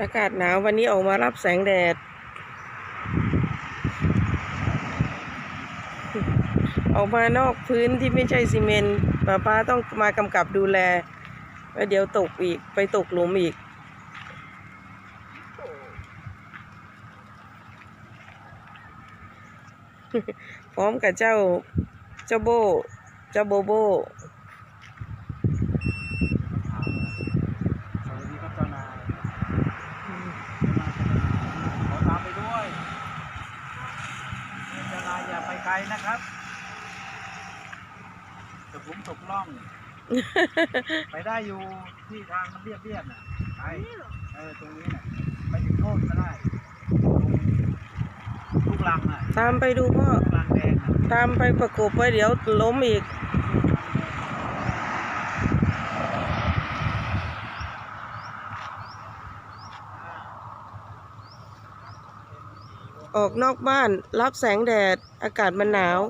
อากาศหนาววันนี้ออกมารับแสงแดด ออกมานอกพื้นที่ไม่ใช่ซีเมนต์ป้าป้าต้องมากำกับดูแลแล้วเดี๋ยวตกอีกไปตกหลุมอีก พร้อมกับเจ้า เจ้าโบ เจ้าโบโบ สวัสดีครับเจ้านายขอตามไปด้วยเจ้านายอย่าไปไกลนะครับ ตกหลุมตกล่อง ไปได้อยู่ที่ทางมันเรียบเรียบๆน่ะไปเออตรงนี้น่ะไปถึงโน่นก็ได้ตรงลูกลังน่ะตามไปดูพ่อ ลูกลังแดงน่ะตามไปประกบไว้เดี๋ยวล้มอีก ออกนอกบ้านรับแสงแดด อากาศมันหนาว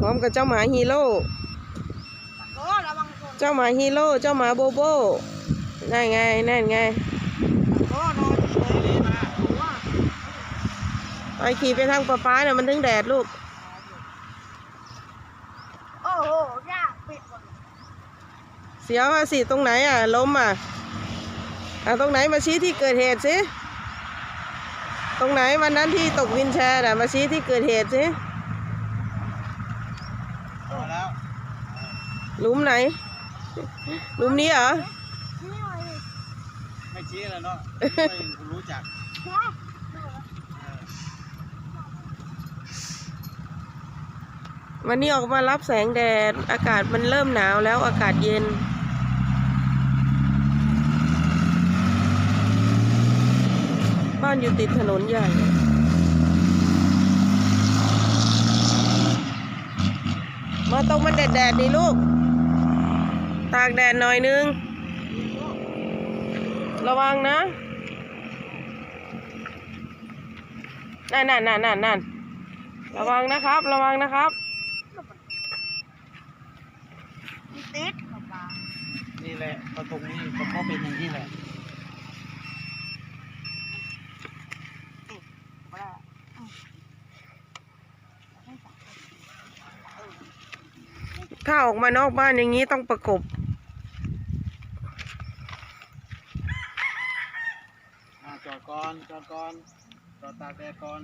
พร้อม กับเจ้าหมาฮีโร่โอ้ระวังชนเจ้าหมาฮีโร่เจ้าหมาโบโบนั่นไงนั่นไงโอ้นอนเฉยเลยมาโอ้ว่าไปขี่ไปทางป้าป้าเนี่ยมันถึงแดดลูกโอ้โหยากปิดหมดเสียวอะสิตรงไหนอะล้มอะอะตรงไหนมาชี้ที่เกิดเหตุสิตรงไหนวันนั้นที่ตกวินแชร์น่ะมาชี้ที่เกิดเหตุสิ พอแล้ว หลุมไหนหลุมนี้เหรอนี่หน่อยไม่ชี้แล้วเนาะไม่รู้จักแค่วันนี้ออกมารับแสงแดด อากาศมันเริ่มหนาวแล้วอากาศเย็น บ้านอยู่ติดถนนใหญ่มาตรงมันแดดๆนี่ลูก ตากแดดหน่อยนึง ระวังนะนั่นนั่นนั่นนั่นนั่นระวังนะครับ ระวังนะครับติดกับปลานี่แหละพอตรงนี้ก็เพราะเป็นอย่างนี้แหละปลาถ้าออกมานอกบ้านอย่างนี้ต้องประกบ อ่าจอดก่อนจอดก่อน จอดตากแดดก่อน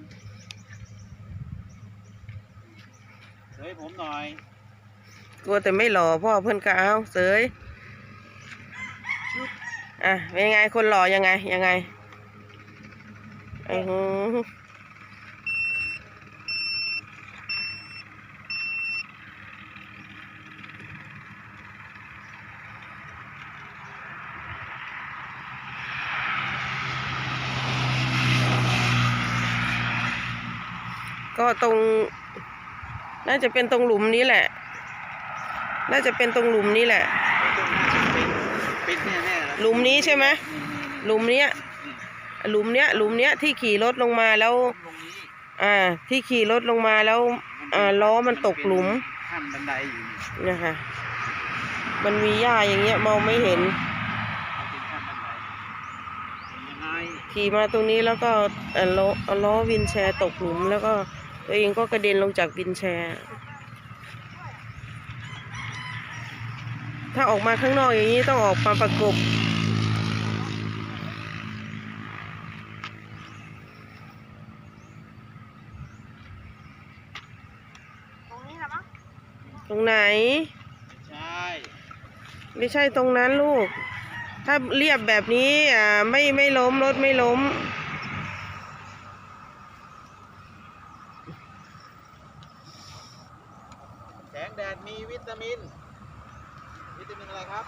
เฮ้ยผมหน่อยกลัวแต่ไม่หล่อพ่อเพื่อนก็เอาเสยอะเป็นไงคนหล่อยังไงยังไงอือ ก็ตรง น่าจะเป็นตรงหลุมนี้แหละ น่าจะเป็นตรงหลุมนี้แหละ ปิดแน่แน่ๆหลุมนี้ใช่ไหมหลุมเนี้ยหลุมเนี้ยหลุมเนี้ยที่ขี่รถลงมาแล้วตรงนี้อ่า ที่ขี่รถลงมาแล้ว อ่าล้อมันตกหลุม ขั้นบันไดอยู่นี่นะคะ มันมีหญ้าอย่างเงี้ยมองไม่เห็น มันเป็นขั้นบันไดยังไงขี่มาตรงนี้แล้วก็เอ่อล้อเอาล้อวินแชร์ตกหลุมแล้วก็ ตัวเองก็กระเด็นลงจากวินแชร์ ถ้าออกมาข้างนอกอย่างนี้ต้องออกมาประกบ ตรงนี้ละมั้งตรงไหน ใช่ไม่ใช่ตรงนั้นลูก ถ้าเรียบแบบนี้อ่าไม่ไม่ล้มรถไม่ล้ม แสงแดดมีวิ ตามิน วิตามินอะไรครับ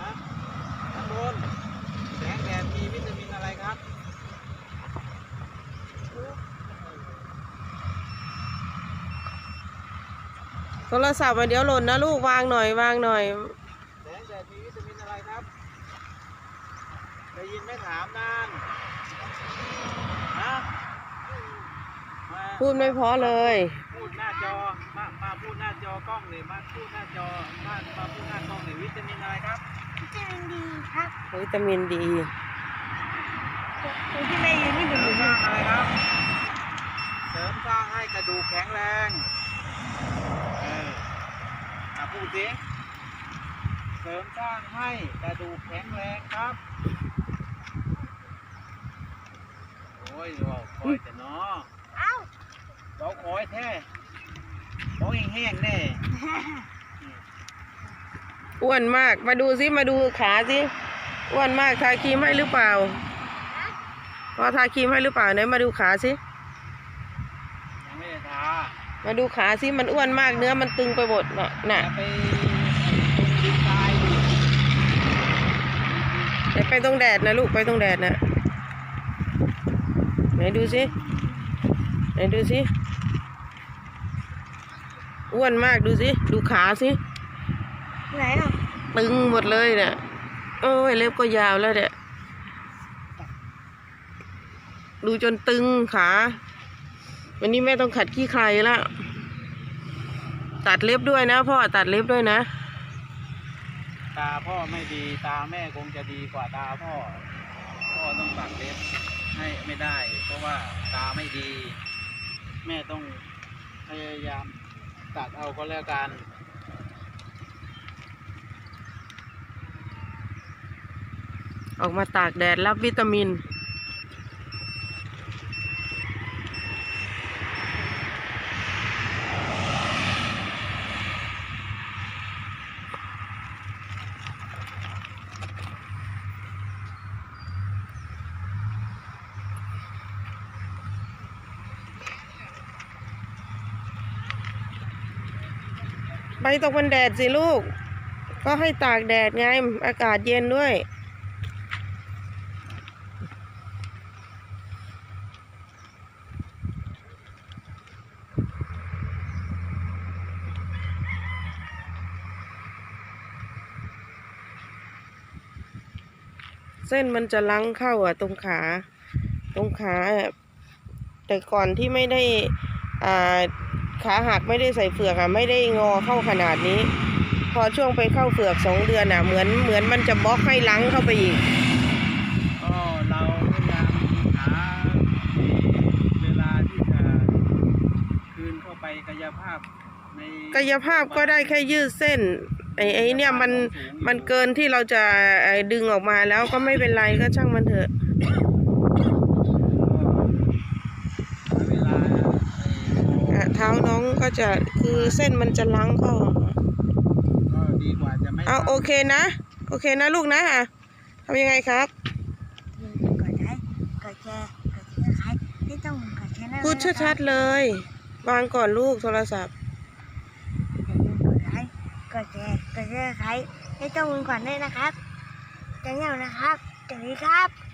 ฮะข้างบนแสงแดดมีวิตามินอะไรครับโทรศัพท์มาเดี๋ยวหล่นนะลูกวางหน่อยวางหน่อย แสงแดดมีวิตามินอะไรครับได้ยินไหม่ถามนานฮะมาพูดไม่เพอเลย พูดหน้าจอมามาพูดหน้าจอกล้องเลยมาพูดหน้าจอมามาพูดหน้ากล้องเลยวิตามินอะไรครับวิตามินดีครับวิตามินดีตรงที่แม่ยืนนี่เสเป็นริอมยู่สร้างอะไรครับ เสริมสร้างให้กระดูกแข็งแรงเอออะพูดสิเสริมสร้างให้กระดูกแข็งแรงครับโอ้ยว่าคอยแต่เนาะ เอ้าเราคอยแท้เราแห้งๆแน่อ้วนมาก มาดูสิมาดูขาสิอ้วนมากทาครีมให้หรือเปล่าพอทาครีมให้หรือเปล่าไหนมาดูขาสิยังไม่ได้ทามาดูขาสิมันอ้วนมาก เนื้อมันตึงไปหมดน่ะน่ะ จะไปตรงดินทรายดิเดี๋ยวไปตรงแดดนะลูกไปตรงแดดนะไหนดูสิไหนดูสิ อ้วนมากดูสิ ดูขาสิ ไหนอะตึงหมดเลยเนี่ยโอ้ยเล็บก็ยาวแล้วเนี่ยดูจนตึงขา วันนี้แม่ต้องขัดขี้ใครละตัดเล็บด้วยนะพ่อตัดเล็บด้วยนะ ตาพ่อไม่ดีตาแม่คงจะดีกว่าตาพ่อ พ่อต้องตัดเล็บให้ไม่ได้ เพราะว่าตาไม่ดี แม่ต้องพยายาม ตัดเอาก็แล้วกันออกมาตากแดดรับวิตามิน ไปตกบนแดดสิลูก ก็ให้ตากแดดไง อากาศเย็นด้วย เส้นมันจะลังเข้าอะ ตรงขา ตรงขาอะแต่ก่อนที่ไม่ได้อ่า ขาหักไม่ได้ใส่เฟือกอะไม่ได้งอเข้าขนาดนี้ พอช่วงไปเข้าเฟือกสองเดือนอะ เหมือนเหมือนมันจะบล็อกให้ลังเข้าไปอีกก็เราพยายามหาเวลาที่จะคืนเข้าไปกายภาพในกายภาพก็ได้แค่ยืดเส้นไอ้ไอ้เนี่ยมันมันเกินที่เราจะไอ้ดึงออกมาแล้วก็ไม่เป็นไรก็ช่างมันเถอะ เวลา อะเท้าน้ องก็จะคือเส้นมันจะลังเข้าก็ดีกว่าจะไม่เอาโอเคนะ โอเคนะลูกนะอะทำยังไงครับ กดไลค์กดแชร์กดซับสไครต์ไม่ต้องกดแชร์พูดชัดๆเลย วางก่อนลูกโทรศัพท์ๆอย่าลืมกดไลค์กดแชร์กดซับสไครต์ให้ต้องมือก่อนด้วยนะครับจะเงียบนะครับสวัสดีครับ